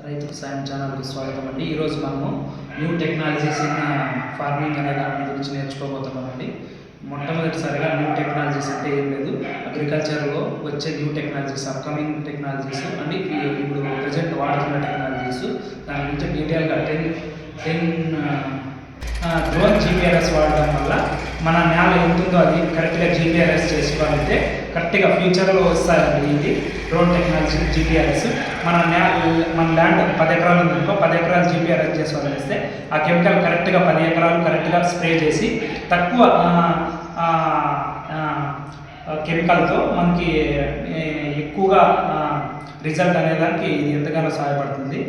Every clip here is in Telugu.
రైతు సాయం ఛానల్కి స్వాగతం అండి. ఈరోజు మనము న్యూ టెక్నాలజీస్ ఇన్ ఫార్మింగ్ అనే దాని గురించి నేర్చుకోబోతున్నామండి. మొట్టమొదటిసారిగా న్యూ టెక్నాలజీస్ అంటే ఏం లేదు. అగ్రికల్చర్లో వచ్చే new technologies upcoming technologies and ఇప్పుడు ప్రజెంట్ వాడుతున్న టెక్నాలజీస్ దాని గురించి డీటెయిల్గా టెన్ టెన్ డ్రోన్ జీపీఆర్ఎస్ వాడడం వల్ల మన నేల ఎంత ఉందో అది కరెక్ట్గా జీపీఆర్ఎస్ చేసుకోవాలంటే కరెక్ట్గా ఫ్యూచర్లో వస్తాయండి ఇది డ్రోన్ టెక్నాలజీ జీపీఆర్ఎస్ మన నే మన ల్యాండ్ పది ఎకరాలు ఉందనుకో పది ఎకరాలు జీపీఆర్ఎస్ చేసుకోవాలనిస్తే ఆ కెమికల్ కరెక్ట్గా పది ఎకరాలు కరెక్ట్గా స్ప్రే చేసి తక్కువ కెమికల్తో మనకి ఎక్కువగా రిజల్ట్ అనేదానికి ఇది ఎంతగానో సహాయపడుతుంది.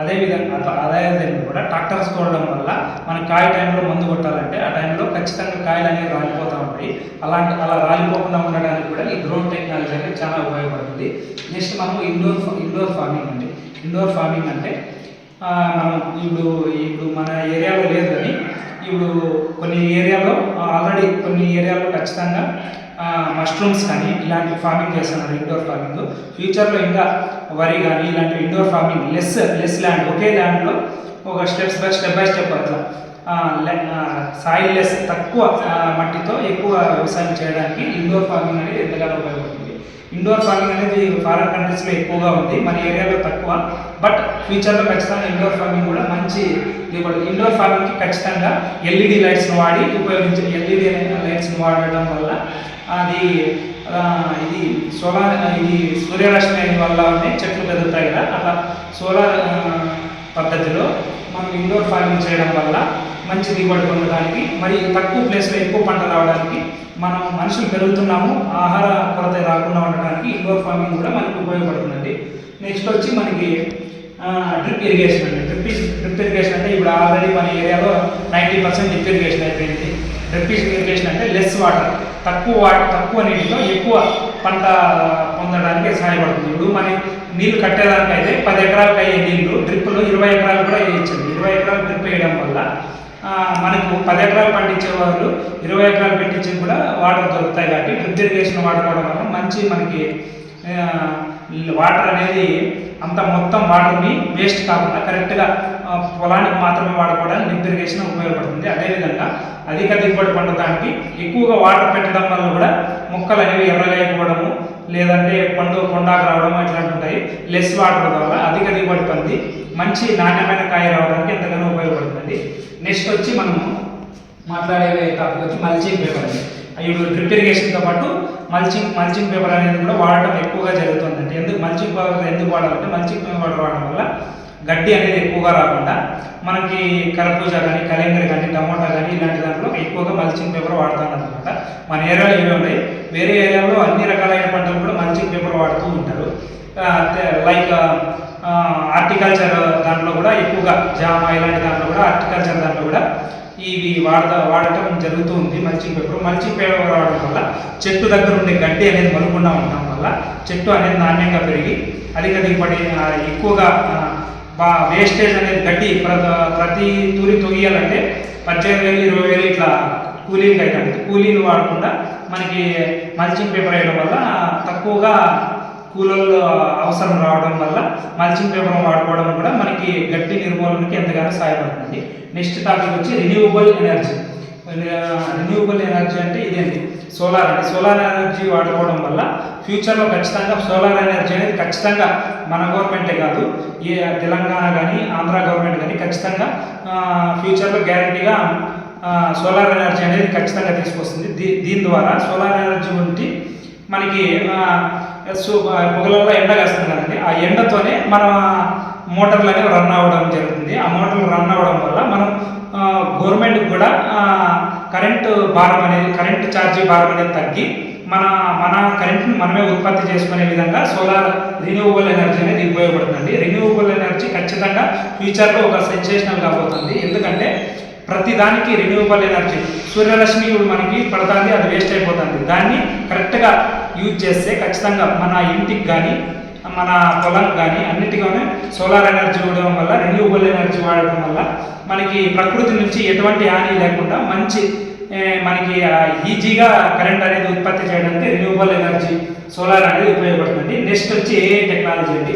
అదేవిధంగా అట్లా అదేవిధంగా కూడా ట్రాక్టర్స్ కొనడం వల్ల మన కాయ టైంలో మందు కొట్టాలంటే ఆ టైంలో ఖచ్చితంగా కాయలు అనేవి రాలిపోతూ ఉంటాయి. అలాంటి అలా రాలిపోకుండా ఉండడానికి కూడా ఈ డ్రోన్ టెక్నాలజీ అనేది చాలా ఉపయోగపడుతుంది. నెక్స్ట్ మనము ఇండోర్ ఇండోర్ ఫార్మింగ్ అండి. ఇండోర్ ఫార్మింగ్ అంటే మనం ఇప్పుడు ఇప్పుడు మన ఏరియాలో లేదు కానీ ఇప్పుడు కొన్ని ఏరియాలో ఆల్రెడీ కొన్ని ఏరియాలో ఖచ్చితంగా మష్రూమ్స్ కానీ ఇలాంటి ఫార్మింగ్ చేస్తున్నారు ఇండోర్ ఫార్మింగ్ ఫ్యూచర్లో ఇంకా వరి కానీ ఇలాంటి indoor farming less less land ఒకే ల్యాండ్లో ఒక steps by step by step అట్లా. సాయిల్ లెస్ తక్కువ మట్టితో ఎక్కువ వ్యవసాయం చేయడానికి ఇండోర్ ఫార్మింగ్ అనేది ఎంతగానో ఉపయోగపడుతుంది. ఇండోర్ ఫార్మింగ్ అనేది ఫారెన్ కంట్రీస్లో ఎక్కువగా ఉంది మన ఏరియాలో తక్కువ. బట్ ఫ్యూచర్లో ఖచ్చితంగా ఇండోర్ ఫార్మింగ్ కూడా మంచి దిగుబడి ఇండోర్ ఫార్మింగ్కి ఖచ్చితంగా ఎల్ఈడి లైట్స్ని వాడి ఉపయోగించే ఎల్ఈడి లైట్స్ని వాడడం వల్ల అది ఇది సోలార్ ఇది సూర్యరశ్మి వల్లనే చెట్లు పెరుగుతాయి కదా. అట్లా సోలార్ పద్ధతిలో మనం ఇండోర్ ఫార్మింగ్ చేయడం వల్ల మంచి దిగుబడి పొందడానికి మరి తక్కువ ప్లేస్లో ఎక్కువ పంట రావడానికి మనం మనుషులు పెరుగుతున్నాము ఆహార కొరత రాకుండా ఉండడానికి ఇండోర్ ఫార్మింగ్ కూడా మనకు ఉపయోగపడుతుందండి. నెక్స్ట్ వచ్చి మనకి డ్రిప్ ఇరిగేషన్ అండి. డ్రిప్ డ్రిప్ ఇరిగేషన్ అంటే ఇప్పుడు ఆల్రెడీ మన ఏరియాలో నైంటీ పర్సెంట్ డ్రిప్ ఇరిగేషన్ అయిపోయింది. డ్రిప్ ఇరిగేషన్ అంటే లెస్ వాటర్ తక్కువ వాటర్ తక్కువ నీటితో ఎక్కువ పంట పొందడానికి సహాయపడుతుంది. ఇప్పుడు మన నీళ్ళు కట్టేదానికి అయితే పది ఎకరాలకు అయ్యే నీళ్ళు డ్రిప్పులు ఇరవై ఎకరాలు కూడా వేయించండి ఇరవై ఎకరాలు డ్రిప్ వేయడం వల్ల మనకు పది ఎకరాలు పండించే వాళ్ళు ఇరవై ఎకరాలు పెట్టించి కూడా వాటర్ దొరుకుతాయి కాబట్టి డ్రిప్ ఇరిగేషన్ వాడుకోవడం వల్ల మంచి మనకి వాటర్ అనేది అంత మొత్తం వాటర్ని వేస్ట్ కాకుండా కరెక్ట్గా పొలానికి మాత్రమే వాడుకోవడానికి డ్రిప్ ఇరిగేషన్ ఉపయోగపడుతుంది. అదేవిధంగా అధిక దిగుబడి పండటానికి ఎక్కువగా వాటర్ పెట్టడం వల్ల కూడా మొక్కలు అనేవి ఎర్రగా అయిపోవడము లేదంటే పండు కొండాకు రావడం ఇట్లాంటి ఉంటాయి. లెస్ వాటర్ వల్ల అధిక దిగుబడి పొంది మంచి నాణ్యమైన కాయ రావడానికి ఎంతగానో ఉపయోగపడుతుంది. నెక్స్ట్ వచ్చి మనము మాట్లాడే టాపిక్ వచ్చి మల్చింగ్ పేపర్ అండి. ఇప్పుడు డ్రిప్ ఇరిగేషన్తో పాటు మల్చింగ్ మల్చింగ్ పేపర్ అనేది కూడా వాడటం ఎక్కువగా జరుగుతుందండి. ఎందుకు మల్చింగ్ పేపర్ ఎందుకు వాడాలంటే మల్చింగ్ పేపర్ వాడడం వల్ల గడ్డి అనేది ఎక్కువగా రాకుండా మనకి కర్బూజా కానీ కలింగర కానీ టమోటా కానీ ఇలాంటి దాంట్లో ఎక్కువగా మల్చింగ్ పేపర్ వాడతాం అనమాట మన ఏరియాలో ఇవి ఉన్నాయి. వేరే ఏరియాలో అన్ని రకాలైన పంటలు కూడా మల్చింగ్ పేపర్ వాడుతూ ఉంటారు. లైక్ హార్టికల్చర్ దాంట్లో కూడా ఎక్కువగా జామ ఇలాంటి దాంట్లో కూడా హార్టికల్చర్ దాంట్లో కూడా ఇవి వాడతా వాడటం జరుగుతూ ఉంది మల్చింగ్ పేపర్. మల్చింగ్ పేపర్ వాడడం వల్ల చెట్టు దగ్గర ఉండే గడ్డి అనేది మలుకుండా ఉండడం వల్ల చెట్టు అనేది నాణ్యంగా పెరిగి అధిక దిగుబడి ఎక్కువగా వేస్టేజ్ అనేది గడ్డి ప్ర- ప్రతి తూరి తొగియాలంటే పద్దెనిమిది వేలు ఇరవై వేలు ఇట్లా కూలీలు అయితే కూలీలు వాడకుండా మనకి మల్చింగ్ పేపర్ వేయడం వల్ల తక్కువగా కూలర్లు అవసరం రావడం వల్ల మల్చింగ్ పేపర్ వాడుకోవడం కూడా మనకి గట్టి నిర్మూలనకి ఎంతగానో సహాయపడుతుంది. నెక్స్ట్ టాపిక్ వచ్చి రిన్యూవబుల్ ఎనర్జీ రిన్యూవబుల్ ఎనర్జీ అంటే ఇదేంటి? సోలార్ అంటే సోలార్ ఎనర్జీ వాడుకోవడం వల్ల ఫ్యూచర్లో ఖచ్చితంగా సోలార్ ఎనర్జీ అనేది ఖచ్చితంగా మన గవర్నమెంటే కాదు ఏ తెలంగాణ కానీ ఆంధ్ర గవర్నమెంట్ కానీ ఖచ్చితంగా ఫ్యూచర్లో గ్యారంటీగా సోలార్ ఎనర్జీ అనేది ఖచ్చితంగా తీసుకొస్తుంది. దీ దీని ద్వారా సోలార్ ఎనర్జీ ఉంటే మనకి సో పొగలలో ఎండ వేస్తుంది కదండి. ఆ ఎండతోనే మన మోటార్లు అనేవి రన్ అవ్వడం జరుగుతుంది. ఆ మోటార్లు రన్ అవ్వడం వల్ల మనం గవర్నమెంట్ కూడా కరెంటు భారం అనేది కరెంటు ఛార్జీ భారం అనేది తగ్గి మన మన కరెంట్ని మనమే ఉత్పత్తి చేసుకునే విధంగా సోలార్ రిన్యూవబుల్ ఎనర్జీ అనేది ఉపయోగపడుతుంది రిన్యూవబుల్ ఎనర్జీ ఖచ్చితంగా ఫ్యూచర్లో ఒక సెన్సేషనల్ కాబోతుంది ఎందుకంటే ప్రతి దానికి రిన్యూవబుల్ ఎనర్జీ సూర్యరశ్మి మనకి పడుతుంది అది వేస్ట్ అయిపోతుంది. దాన్ని కరెక్ట్గా యూజ్ చేస్తే ఖచ్చితంగా మన ఇంటికి కానీ మన పొలం కానీ అన్నిటిగానే సోలార్ ఎనర్జీ ఇవ్వడం వల్ల రెన్యూవబుల్ ఎనర్జీ వాడడం వల్ల మనకి ప్రకృతి నుంచి ఎటువంటి హాని లేకుండా మంచి మనకి ఈజీగా కరెంట్ అనేది ఉత్పత్తి చేయడానికి రెన్యూవబుల్ ఎనర్జీ సోలార్ అనేది ఉపయోగపడుతుంది. నెక్స్ట్ వచ్చి ఏ టెక్నాలజీ అండి.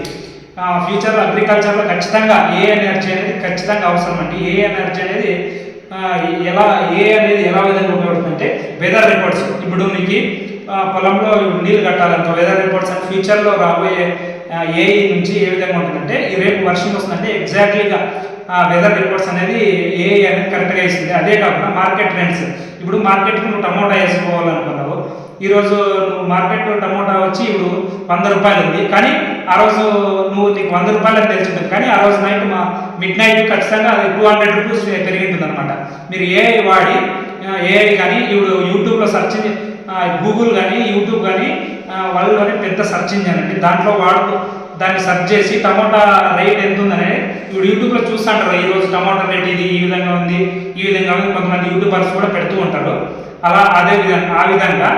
ఫ్యూచర్లో అగ్రికల్చర్లో ఖచ్చితంగా ఏ ఎనర్జీ అనేది ఖచ్చితంగా అవసరం అండి. ఏ ఎనర్జీ అనేది ఎలా ఏ అనేది ఎలా విధంగా ఉపయోగపడుతుందంటే వెదర్ రిపోర్ట్స్ ఇప్పుడు మీకు పొలంలో నీళ్ళు కట్టాలంట వెదర్ రిపోర్ట్స్ అండ్ ఫ్యూచర్లో రాబోయే ఏ నుంచి ఏ విధంగా ఉంటుందంటే ఈ రేపు వర్షం వస్తుందంటే ఎగ్జాక్ట్లీగా వెదర్ రిపోర్ట్స్ అనేది ఏ అనేది కరెక్ట్గా ఇస్తుంది. అదే కాకుండా మార్కెట్ ట్రెండ్స్ ఇప్పుడు మార్కెట్కి నువ్వు టమోటా వేసుకోవాలనుకున్నావు. ఈరోజు నువ్వు మార్కెట్లో టమోటా వచ్చి ఇప్పుడు వంద రూపాయలు ఉంది. కానీ ఆ రోజు నువ్వు నీకు వంద రూపాయలు అని తెలిసింటుంది కానీ ఆ రోజు నైట్ మా మిడ్ నైట్ ఖచ్చితంగా అది టూ హండ్రెడ్ రూపీస్ పెరిగింటుంది అనమాట మీరు ఏఐ వాడి ఏఐ కానీ ఇప్పుడు యూట్యూబ్లో సెర్చ్ గూగుల్ కానీ యూట్యూబ్ కానీ వాళ్ళు కానీ పెద్ద సెర్చ్ ఇంజన్ అండి. దాంట్లో వాడు దాన్ని సెర్చ్ చేసి టమోటా రేట్ ఎంత ఉందని ఇప్పుడు యూట్యూబ్లో చూస్తుంటారు. ఈరోజు రోజు టమోటా రేట్ ఇది ఈ విధంగా ఉంది ఈ విధంగా ఉంది కొంతమంది యూట్యూబర్స్ కూడా పెడుతూ ఉంటారు. అలా అదే విధంగా ఆ విధంగా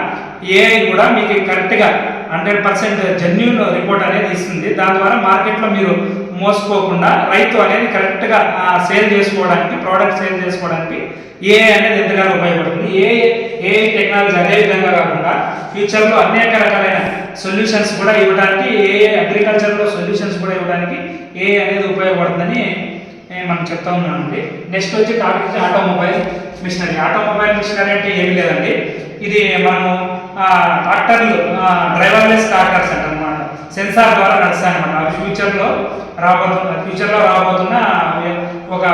ఏఐ కూడా మీకు కరెక్ట్గా హండ్రెడ్ పర్సెంట్ జెన్యున్ రిపోర్ట్ అనేది ఇస్తుంది. దాని ద్వారా మార్కెట్లో మీరు మోసపోకుండా రైతు అనేది కరెక్ట్గా సేల్ చేసుకోవడానికి ప్రోడక్ట్ సేల్ చేసుకోవడానికి ఏఐ అనేది ఎంతగానో ఉపయోగపడుతుంది. ఏ ఏ టెక్నాలజీ అదే విధంగా కాకుండా ఫ్యూచర్లో అనేక రకాలైన సొల్యూషన్స్ కూడా ఇవ్వడానికి ఏ అగ్రికల్చర్లో సొల్యూషన్స్ కూడా ఇవ్వడానికి ఏ అనేది ఉపయోగపడుతుందని నేను మనం చెప్తా ఉన్నామండి. నెక్స్ట్ వచ్చి టాపిక్ వచ్చి ఆటోమొబైల్ మిషనరీ ఆటోమొబైల్ మిషనరీ అంటే ఏమి లేదండి. ఇది మనము ట్రాక్టర్లు డ్రైవర్లెస్ ట్రాక్టర్స్ అంటారు. సెన్సార్ ద్వారా నడుస్తాయన్నమాట. అవి ఫ్యూచర్లో రాబోతున్న ఫ్యూచర్లో రాబోతున్న ఒక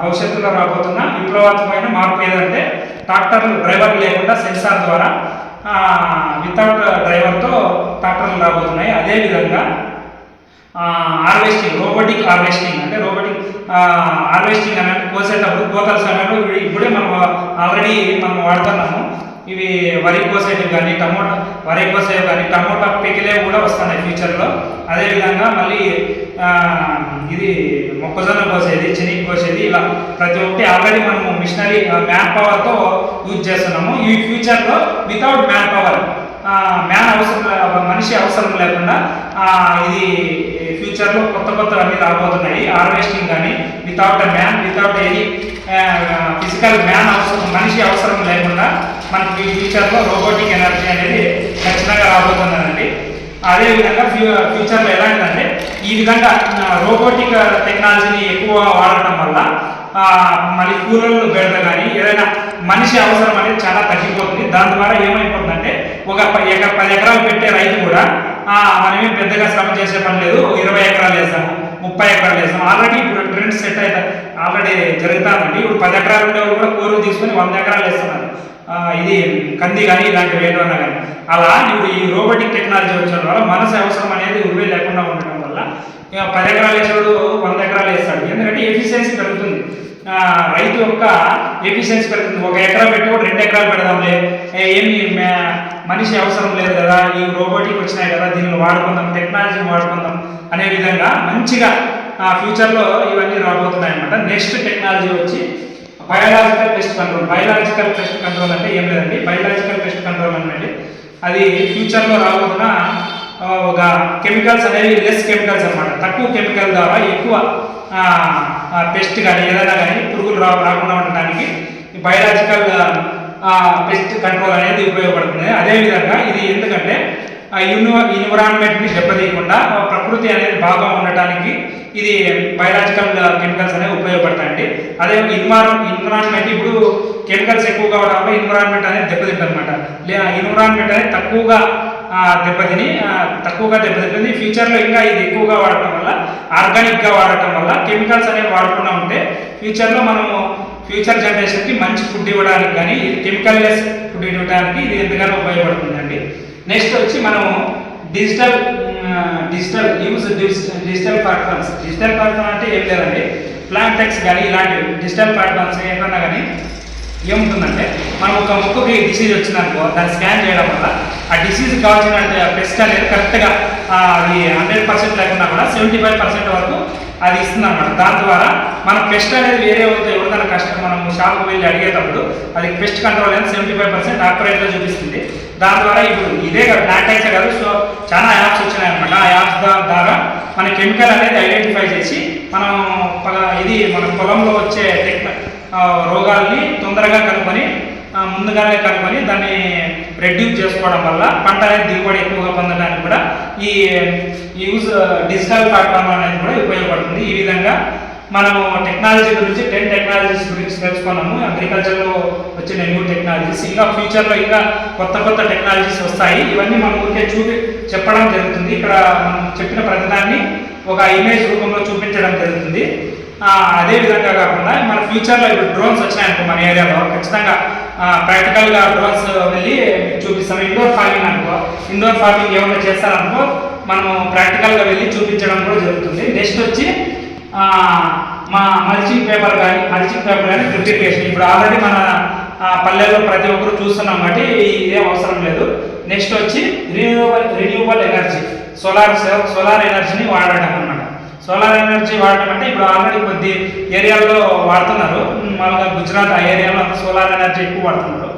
భవిష్యత్తులో రాబోతున్న విప్లవాత్మకమైన మార్పు ఏదంటే ట్రాక్టర్లు డ్రైవర్ లేకుండా సెన్సార్ ద్వారా వితౌట్ డ్రైవర్తో ట్రాక్టర్లు రాబోతున్నాయి. అదేవిధంగా హార్వెస్టింగ్ రోబోటిక్ హార్వెస్టింగ్ అంటే రోబోటిక్ హార్వెస్టింగ్ అంటే కోసేటప్పుడు కోతల సమయంలో ఇప్పుడే మనం ఆల్రెడీ మనం వాడుతున్నాము. ఇవి వరి కోసేటివి కానీ టమోటా వరి కోసేవి కానీ టమోటా పికిలే కూడా వస్తున్నాయి ఫ్యూచర్లో. అదేవిధంగా మళ్ళీ ఇది మొక్కజొన్న కోసేది చెనిగి కోసేది ఇలా ప్రతి ఒక్కటి ఆల్రెడీ మనము మిషనరీ మ్యాన్ పవర్తో యూజ్ చేస్తున్నాము. ఈ ఫ్యూచర్లో వితౌట్ మ్యాన్ పవర్ మ్యాన్ అవసరం మనిషి అవసరం లేకుండా ఇది ఫ్యూచర్లో కొత్త కొత్త అన్ని రాబోతున్నాయి. హార్వెస్టింగ్ కానీ without man without any physical man అవసరం మనిషి అవసరం మనకి ఫ్యూచర్లో రోబోటిక్ ఎనర్జీ అనేది ఖచ్చితంగా రాబోతుందండి అదేవిధంగా ఫ్యూ ఫ్యూచర్లో ఎలాంటిదంటే ఈ విధంగా రోబోటిక్ టెక్నాలజీని ఎక్కువ వాడటం వల్ల మరి కూలర్లు పెడత కానీ ఏదైనా మనిషి అవసరం అనేది చాలా తగ్గిపోతుంది. దాని ద్వారా ఏమైపోతుందంటే ఒక పది ఎకరాలు పెట్టే రైతు కూడా మనమే పెద్దగా శ్రమ చేసే పని లేదు. ఇరవై ఎకరాలు వేసాము ముప్పై ఎకరాలు వేసాము ఆల్రెడీ ఇప్పుడు ట్రెండ్ సెట్ అయితే ఆల్రెడీ జరుగుతానండి. ఇప్పుడు పది ఎకరాలు ఉండేవాళ్ళు కూడా కూరలు తీసుకొని వంద ఎకరాలు వేస్తున్నారు. ఇది కంది కానీ ఇలాంటివి ఏదైనా కానీ. అలా ఇప్పుడు ఈ రోబోటిక్ టెక్నాలజీ వచ్చిన వల్ల మనసు అవసరం అనేది ఉరివే లేకుండా ఉండటం వల్ల ఇక పది ఎకరాలు వేసేవాడు వంద ఎకరాలు వేస్తాడు. ఎందుకంటే ఎఫిషియన్సీ పెరుగుతుంది. రైతు యొక్క ఎఫిషియన్సీ పెరుగుతుంది. ఒక ఎకరా పెట్టేవాడు రెండు ఎకరాలు పెడదాంలే. ఏమి మనిషి అవసరం లేదు కదా ఈ రోబోటిక్ వచ్చినాయి కదా దీనిని వాడుకుందాం టెక్నాలజీని వాడుకుందాం అనే విధంగా మంచిగా ఆ ఫ్యూచర్లో ఇవన్నీ రాబోతున్నాయి అనమాట నెక్స్ట్ టెక్నాలజీ వచ్చి biological pest control biological pest control అంటే ఏం లేదండి. బయాలజికల్ పెస్ట్ కంట్రోల్ అనేది అది ఫ్యూచర్లో రాబోతున్న ఒక కెమికల్స్ అనేవి లెస్ కెమికల్స్ అన్నమాట. తక్కువ కెమికల్ ద్వారా ఎక్కువ పెస్ట్ కానీ ఏదైనా కానీ పురుగులు రా రాకుండా ఉండడానికి బయాలజికల్ పెస్ట్ కంట్రోల్ అనేది ఉపయోగపడుతుంది. అదేవిధంగా ఇది ఎందుకంటే ఆ యూనివ ఎన్విరాన్మెంట్ని దెబ్బతీయకుండా ప్రకృతి అనేది బాగా ఉండటానికి ఇది బయలాజికల్ కెమికల్స్ అనేవి ఉపయోగపడతాయండి. అదే ఇన్వార్ ఎన్విరాన్మెంట్ ఇప్పుడు కెమికల్స్ ఎక్కువగా అవడం వల్ల ఎన్విరాన్మెంట్ అనేది దెబ్బతింటుంది అనమాట ఎన్విరాన్మెంట్ అనేది తక్కువగా దెబ్బతిని తక్కువగా దెబ్బతింటుంది. ఫ్యూచర్లో ఇంకా ఇది ఎక్కువగా వాడటం వల్ల ఆర్గానిక్గా వాడటం వల్ల కెమికల్స్ అనేవి వాడకుండా ఉంటే ఫ్యూచర్లో మనము ఫ్యూచర్ జనరేషన్కి మంచి ఫుడ్ ఇవ్వడానికి కానీ ఇది కెమికల్ లెస్ ఫుడ్ ఇవ్వడానికి ఇది ఎంతగానో ఉపయోగపడుతుందండి. నెక్స్ట్ వచ్చి మనము digital digital use digital platforms digital platform అంటే ఏం లేదండి. ప్లాంటెక్స్ కానీ ఇలాంటివి డిజిటల్ ప్లాట్ఫామ్స్ ఏమన్నా కానీ ఏముంటుందంటే మనం ఒక ముక్కుకి డిసీజ్ వచ్చిందనుకో దాన్ని స్కాన్ చేయడం వల్ల ఆ డిసీజ్ కావాల్సిన పెస్ట్ అనేది కరెక్ట్గా అది హండ్రెడ్ పర్సెంట్ లేకుండా కూడా సెవెంటీ ఫైవ్ పర్సెంట్ వరకు అది ఇస్తుంది అనమాట దాని ద్వారా మన పెస్ట్ అనేది వేరే ఉంటే ఎవరిదైనా కష్టం మనం షాప్కి వెళ్ళి అడిగేటప్పుడు అది పెస్ట్ కంట్రోల్ అనేది సెవెంటీ ఫైవ్ పర్సెంట్ ఆపరేట్గా చూపిస్తుంది. దాని ద్వారా ఇప్పుడు ఇదే కాదు ప్లాంటైతే కాదు సో చాలా యాప్స్ వచ్చినాయి అనమాట ఆ యాప్స్ ద్వారా మన కెమికల్ అనేది ఐడెంటిఫై చేసి మనం ఇది మన పొలంలో వచ్చే టెక్ రోగాల్ని తొందరగా కనుక్కొని ముందుగానే కనుకొని దాన్ని రెడ్యూస్ చేసుకోవడం వల్ల పంట అనేది దిగుబడి ఎక్కువగా పొందడానికి కూడా ఈ యూజ్ డిజిటల్ ప్లాట్ఫామ్ అనేది కూడా ఉపయోగపడుతుంది. ఈ విధంగా మనము టెక్నాలజీ గురించి టెన్ టెక్నాలజీస్ గురించి తెలుసుకున్నాము. అగ్రికల్చర్లో వచ్చిన న్యూ టెక్నాలజీస్ ఇంకా ఫ్యూచర్లో ఇంకా కొత్త కొత్త టెక్నాలజీస్ వస్తాయి. ఇవన్నీ మనం ఊరికే చూపి చెప్పడం జరుగుతుంది. ఇక్కడ మనం చెప్పిన ప్రతిదాన్ని ఒక ఇమేజ్ రూపంలో చూపించడం జరుగుతుంది. అదే విధంగా కాకుండా మన ఫ్యూచర్లో ఇప్పుడు డ్రోన్స్ వచ్చినాయనుకో మన ఏరియాలో ఖచ్చితంగా ప్రాక్టికల్గా డ్రోన్స్ వెళ్ళి చూపిస్తాము. ఇండోర్ ఫార్మింగ్ అనుకో. ఇండోర్ ఫార్మింగ్ ఏమైనా చేస్తారనుకో మనము ప్రాక్టికల్గా వెళ్ళి చూపించడం కూడా జరుగుతుంది. నెక్స్ట్ వచ్చి మా మల్చింగ్ పేపర్ కానీ మల్చింగ్ పేపర్ కానీ ప్రిపరేషన్ ఇప్పుడు ఆల్రెడీ మన పల్లెల్లో ప్రతి ఒక్కరు చూస్తున్నాం కాబట్టి ఇదేం అవసరం లేదు. నెక్స్ట్ వచ్చి renewable renewable energy solar solar ఎనర్జీని వాడడం అన్నమాట. సోలార్ ఎనర్జీ వాడటం అంటే ఇప్పుడు ఆల్రెడీ కొద్ది ఏరియాల్లో వాడుతున్నారు. మామూలుగా గుజరాత్ ఆ ఏరియాలో అంత సోలార్ ఎనర్జీ ఎక్కువ వాడుతున్నారు.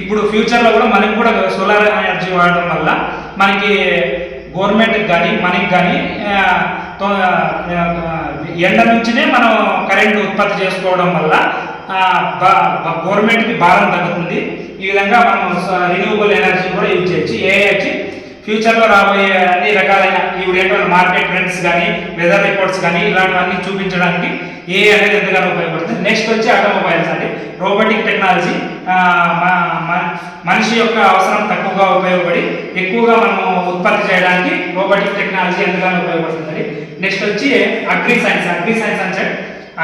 ఇప్పుడు ఫ్యూచర్లో కూడా మనకి కూడా సోలార్ ఎనర్జీ వాడడం వల్ల మనకి గవర్నమెంట్కి కానీ మనకి కానీ ఎండ నుంచినే మనం కరెంటు ఉత్పత్తి చేసుకోవడం వల్ల గవర్నమెంట్కి భారం తగ్గుతుంది. ఈ విధంగా మనం రిన్యూవబుల్ ఎనర్జీ కూడా యూజ్ చేయొచ్చు. ఏ వచ్చి ఫ్యూచర్లో రాబోయే అన్ని రకాలైన ఇప్పుడు ఏంటంటే మార్కెట్ ట్రెండ్స్ కానీ వెదర్ రిపోర్ట్స్ కానీ ఇలాంటివన్నీ చూపించడానికి ఏ అనేది ఎంతగానో ఉపయోగపడుతుంది. నెక్స్ట్ వచ్చి ఆటోమొబైల్స్ అండి. రోబోటిక్ టెక్నాలజీ మనిషి యొక్క అవసరం తక్కువగా ఉపయోగపడి ఎక్కువగా మనము ఉత్పత్తి చేయడానికి రోబోటిక్ టెక్నాలజీ ఎంతగానో ఉపయోగపడుతుంది నెక్స్ట్ వచ్చి అగ్రి సైన్స్ అగ్రి సైన్స్ అంటే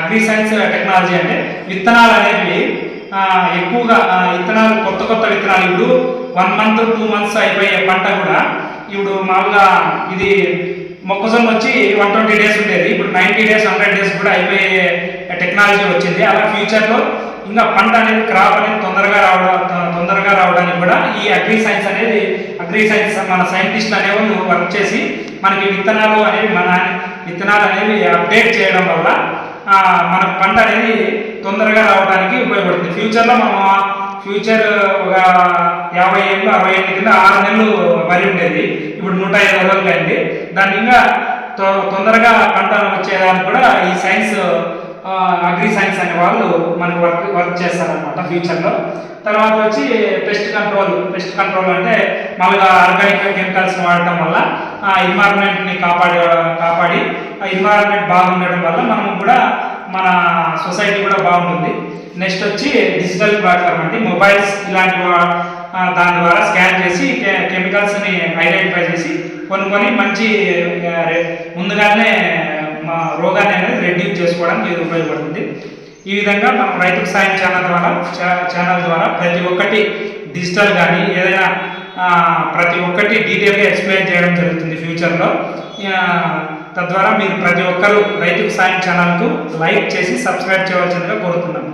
అగ్రి సైన్స్ టెక్నాలజీ అంటే విత్తనాలు అనేవి ఎక్కువగా విత్తనాలు కొత్త కొత్త విత్తనాలు ఇప్పుడు వన్ మంత్ టూ మంత్స్ అయిపోయే పంట కూడా ఇప్పుడు మామూలుగా ఇది మొక్కజొన్న వచ్చి వన్ ట్వంటీ డేస్ ఉండేది. ఇప్పుడు నైంటీ డేస్ హండ్రెడ్ డేస్ కూడా అయిపోయే టెక్నాలజీ వచ్చింది. అలా ఫ్యూచర్లో ఇంకా పంట అనేది క్రాప్ అనేది తొందరగా రావడం తొందరగా రావడానికి కూడా ఈ అగ్రి సైన్స్ అనేది అగ్రి సైన్స్ మన సైంటిస్టులు అనేవాళ్ళు వర్క్ చేసి మనకి విత్తనాలు అనేవి మన విత్తనాలు అనేవి అప్డేట్ చేయడం వల్ల మన పంట అనేది తొందరగా రావడానికి ఉపయోగపడుతుంది. ఫ్యూచర్లో మనం ఫ్యూచర్ ఒక యాభై ఏళ్ళు అరవై ఏళ్ళ కింద ఆరు నెలలు వరి ఉండేది. ఇప్పుడు నూట ఇరవై రోజులు అండి. దాన్ని ఇంకా తొ- తొందరగా పంట వచ్చేదానికి కూడా ఈ సైన్స్ అగ్రి సైన్స్ అనే వాళ్ళు మనకు వర్క్ వర్క్ చేస్తారనమాట ఫ్యూచర్లో. తర్వాత వచ్చి పెస్ట్ కంట్రోల్ పెస్ట్ కంట్రోల్ అంటే మామూలుగా ఆర్గానిక్ కెమికల్స్ వాడటం వల్ల ఆ ఎన్వైరన్మెంట్ని కాపాడి కాపాడి ఆ ఎన్వైరన్మెంట్ బాగుండటం వల్ల మనం కూడా మన సొసైటీ కూడా బాగుంటుంది. నెక్స్ట్ వచ్చి డిజిటల్ ప్లాట్ఫామ్ అంటే మొబైల్స్ ఇలాంటి దాని ద్వారా స్కాన్ చేసి కెమికల్స్ని ఐడెంటిఫై చేసి కొన్ని కొన్ని మంచి ముందుగానే మా రోగాన్ని అనేది రెడ్యూస్ చేసుకోవడానికి ఇది ఉపయోగపడుతుంది. ఈ విధంగా మనం రైతుకు సాయం ఛానల్ ద్వారా ఛానల్ ద్వారా ప్రతి ఒక్కటి డిజిటల్ కానీ ఏదైనా ప్రతి ఒక్కటి డీటెయిల్గా ఎక్స్ప్లెయిన్ చేయడం జరుగుతుంది ఫ్యూచర్లో. తద్వారా మీరు ప్రతి ఒక్కరూ రైతుకు సాయం ఛానల్కు లైక్ చేసి సబ్స్క్రైబ్ చేయవలసిందిగా కోరుతున్నాం.